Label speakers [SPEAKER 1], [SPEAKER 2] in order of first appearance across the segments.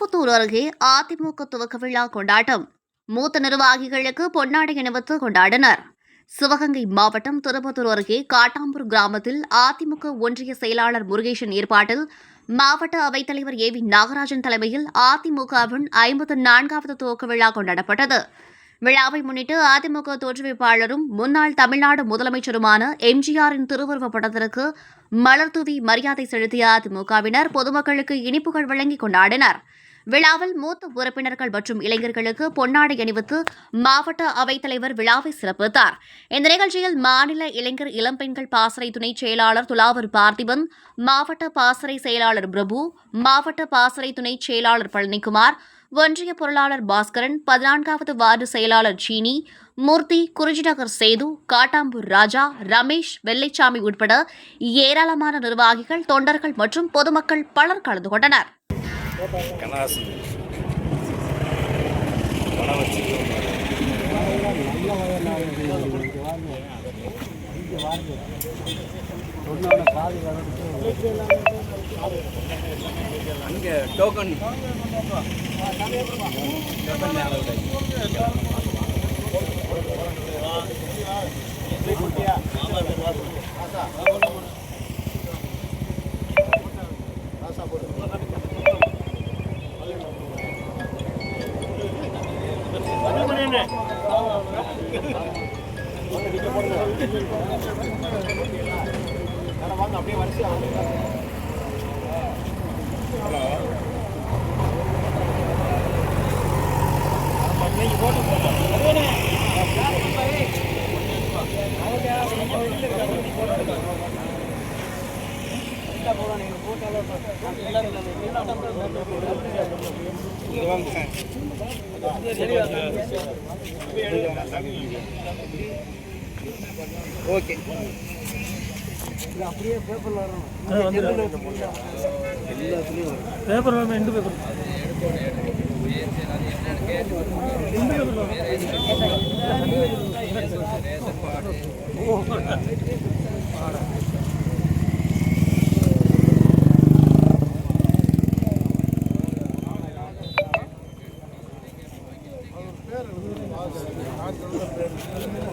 [SPEAKER 1] திருப்பத்தூர் அருகே அதிமுக துவக்க விழா கொண்டாட்டம். மூத்த நிர்வாகிகளுக்கு பொன்னாடை அணிவித்து கொண்டாடினர். சிவகங்கை மாவட்டம் திருப்பத்தூர் அருகே காட்டாம்பூர் கிராமத்தில் அதிமுக ஒன்றிய செயலாளர் முருகேசன் ஏற்பாட்டில் மாவட்ட அவைத்தலைவர் ஏ வி நாகராஜன் தலைமையில் அதிமுகவின் ஐம்பத்து நான்காவது துவக்க விழா கொண்டாடப்பட்டது. விழாவை முன்னிட்டு அதிமுக தோற்றுவிப்பாளரும் முன்னாள் தமிழ்நாடு முதலமைச்சருமான எம்ஜிஆரின் திருவுருவப் படத்திற்கு மலர்தூவி மரியாதை செலுத்திய அதிமுகவினர் பொதுமக்களுக்கு இனிப்புகள் வழங்கி கொண்டாடினர். விழாவில் மூத்த உறுப்பினர்கள் மற்றும் இளைஞர்களுக்கு பொன்னாடை அணிவித்து மாவட்ட அவைத்தலைவர் விழாவை சிறப்பித்தார். இந்த நிகழ்ச்சியில் மாநில இளைஞர் இளம்பெண்கள் பாசறை துணைச் செயலாளர் துலாவர் பார்த்திபன் மாவட்ட பாசறை செயலாளர் பிரபு மாவட்ட பாசறை துணைச் செயலாளர் பழனிக்குமார் ஒன்றிய பொருளாளர் பாஸ்கரன் பதினான்காவது வார்டு செயலாளர் சீனி மூர்த்தி குறிஞ்சிநகர் சேது காட்டாம்பூர் ராஜா ரமேஷ் வெள்ளைச்சாமி உட்பட ஏராளமான நிர்வாகிகள் தொண்டர்கள் மற்றும் பொதுமக்கள் பலர் கலந்து கொண்டனர்.
[SPEAKER 2] கனகாசன் பணம் வச்சு அங்கே டோக்கன் டோக்கன் அப்படியே வரிசையாக போகிறோம் நீங்கள் போட்டாலும் ஓகே.
[SPEAKER 3] பேப்பர் வேணும்? எண்டு பேப்பர்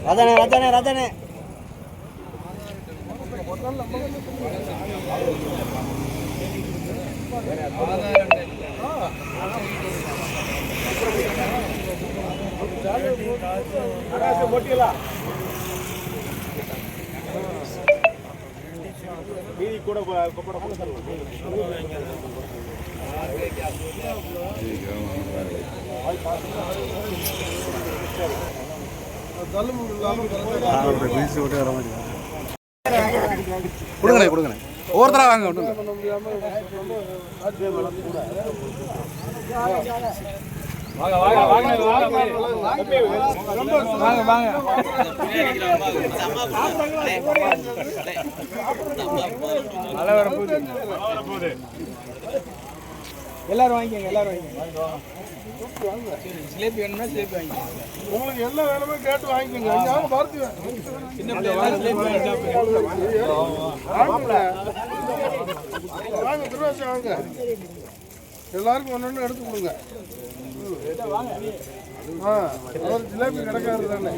[SPEAKER 3] ಅದನೇ ಅದನೇ ಅದನೇ ಒಟ್ಟಿಲ್ಲ
[SPEAKER 2] ரதனே ரதனே ரதனே கொடுங்கண்ணே கொடுங்கண்ணே ஒவ்வொருத்தரா வாங்க விட்டுங்க வாங்க வாங்க மழை வரப்போகுது வரப்போகுது எல்லாரும் வாங்கிக்கோங்க எல்லாரும் வாங்கிக்கோங்க ஜிலேபி வேணும்னா ஜிலேபி வாங்கிக்கோங்க
[SPEAKER 4] உங்களுக்கு என்ன வேணுமோ கேட்டு வாங்கிக்கோங்க யாரும் பார்த்து
[SPEAKER 3] சின்ன ஜிலேபி வாங்க.
[SPEAKER 4] திருவாசி வாங்க எல்லாருக்கும் ஒன்று ஒன்று எடுத்து கொடுங்க ஆ ஜிலேபி கிடைக்காது தானே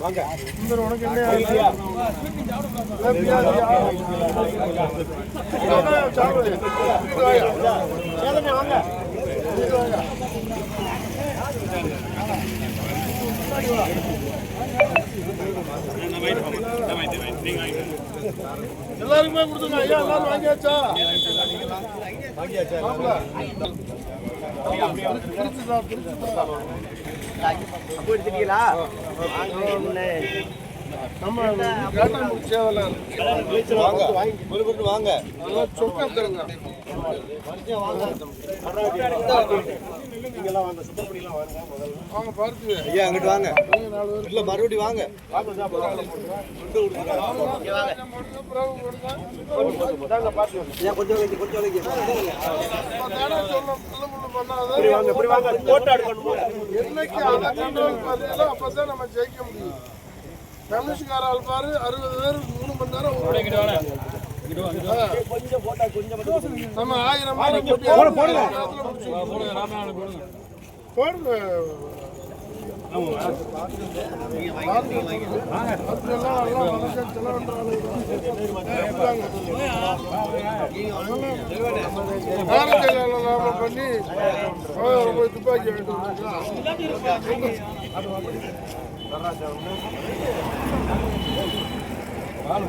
[SPEAKER 4] வாங்க இந்த உனக்கு என்ன ஜிலேபியா வாங்க எல்லாருக்குமே கொடுத்துங்க ஐயா எல்லாரும் வாங்கியாச்சா வாங்கியாச்சா பிரிச்சுதா பிரிச்சுதா நம்ம கேட்டாங்க சேவலாம்
[SPEAKER 2] வாங்க. வாங்க.
[SPEAKER 4] சொக்கா தருங்க வாங்க. பார்த்து.
[SPEAKER 2] ஐயா அங்கிட்டு வாங்க. இல்ல மறுபடியும் வாங்க. கொஞ்சம் கொஞ்சம்
[SPEAKER 4] என்னைக்கு அப்பதான் நம்ம ஜெயிக்க முடியும். கமிஷன்கார ஆள் பாரு அறுபது பேர் மூணு மணி நேரம். நம்ம ஆயிரம் போடுங்க. போடுங்க. பண்ணி போய் துப்பாக்கி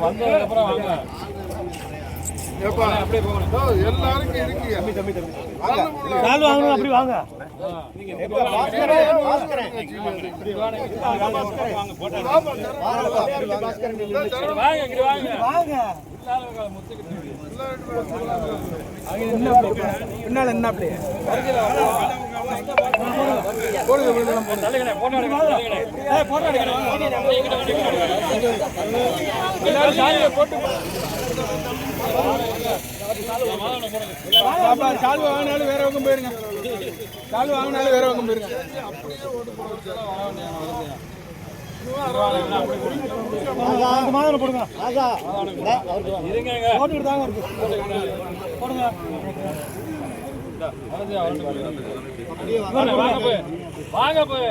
[SPEAKER 3] வந்ததுக்கப்புறம் வாங்க.
[SPEAKER 4] எல்லாருக்கும்
[SPEAKER 3] இருக்கு அப்படி வாங்க. பின்னால என்ன அப்படி போட்டு பாப்பா சால்வை வாங்கினாலும் வேற பக்கம் போயிருங்க. சால்வை வாங்கினாலும் வேற பக்கம் போயிருங்க. போடுங்க. போட்டுக்கிட்டு தாங்க இருக்கு. போடுங்க. வாங்க போய். வாங்க போய்.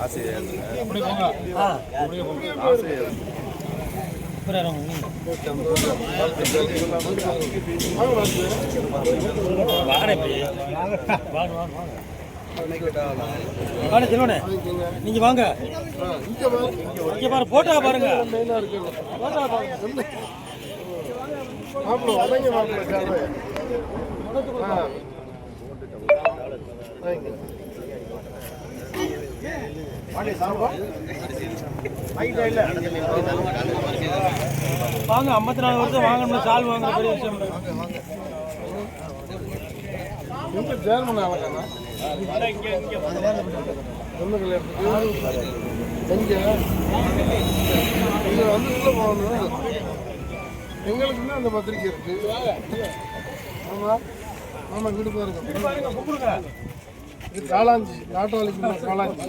[SPEAKER 5] ஆசையாக
[SPEAKER 3] வாங்க செல்வனே நீங்க வாங்க
[SPEAKER 4] இங்க பாரு.
[SPEAKER 3] இங்க பாரு போட்டா பாருங்க
[SPEAKER 4] மெயினா மாப்பிள்ள வதங்க மாப்பிள்ள சாரு ஆ. வாங்க.
[SPEAKER 3] வாங்க ஐம்பத்தி நாலு வருஷம் வாங்கணும் சால் வாங்க பெரிய விஷயம்.
[SPEAKER 4] உள்ள போகணும். எங்களுக்குமே அந்த பத்திரிக்கை இருக்கு. ஆமா. ஆமா இங்கிட்டு பாருங்க இது காளாஞ்சி நாட்டாளிக்கு காளாஞ்சி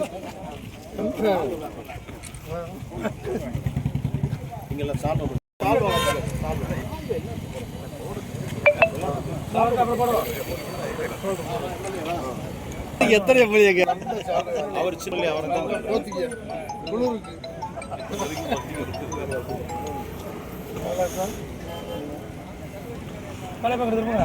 [SPEAKER 5] எத்தனை பிள்ளைங்க அவர் சின்ன அவர்
[SPEAKER 4] குளிருக்கு
[SPEAKER 3] பழைய பக்கம் திரும்புங்க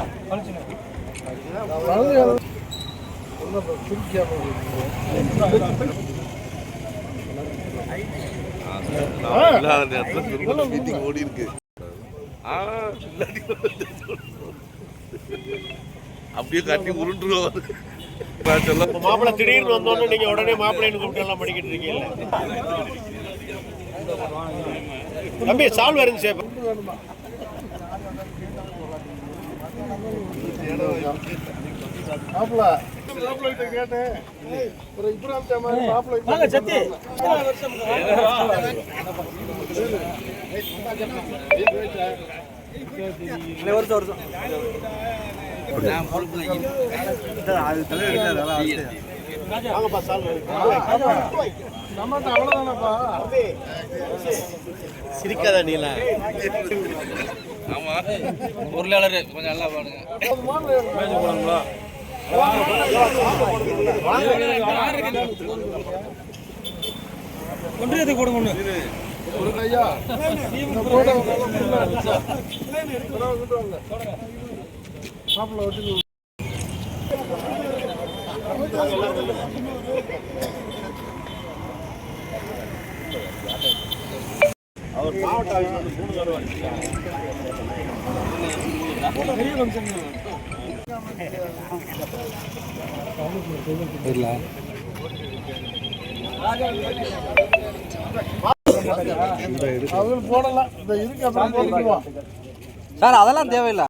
[SPEAKER 5] இல்லாத நேரத்தில் திரும்ப மீட்டிங் ஓடி இருக்கு ஆனா அப்படியே கட்டி உருண்டுருவாரு
[SPEAKER 6] மாப்பிள திடீர்னு வந்தோடனே நீங்க உடனே மாப்பிள்ளைன்னு கூப்பிட்டு எல்லாம் படிக்கிட்டு இருக்கீங்கல்ல? தம்பி சால்வ் இருந்துச்சு
[SPEAKER 4] மாப்பிள்ள மாப்பிள்ள ஒரு இப்ராம் ஜாமான்
[SPEAKER 6] வாங்கப்பா சால்வ்
[SPEAKER 4] நம்மகிட்ட அவ்வளவுதானப்பா
[SPEAKER 6] சிரிக்காத நீல.
[SPEAKER 2] ஆமா. பொருளாளர் கொஞ்சம் நல்லா பாடுங்க.
[SPEAKER 4] போதுமான
[SPEAKER 3] ஒன்றியத்தை கொடுங்க ஒன்று
[SPEAKER 4] ஒரு கையா ஒட்டி
[SPEAKER 6] அவர் மாவட்ட ஆஃபீஸ் மூணு தடவை
[SPEAKER 4] போடலாம். இந்த இதுக்கு அப்புறம்
[SPEAKER 2] சார் அதெல்லாம் தேவையில்லை.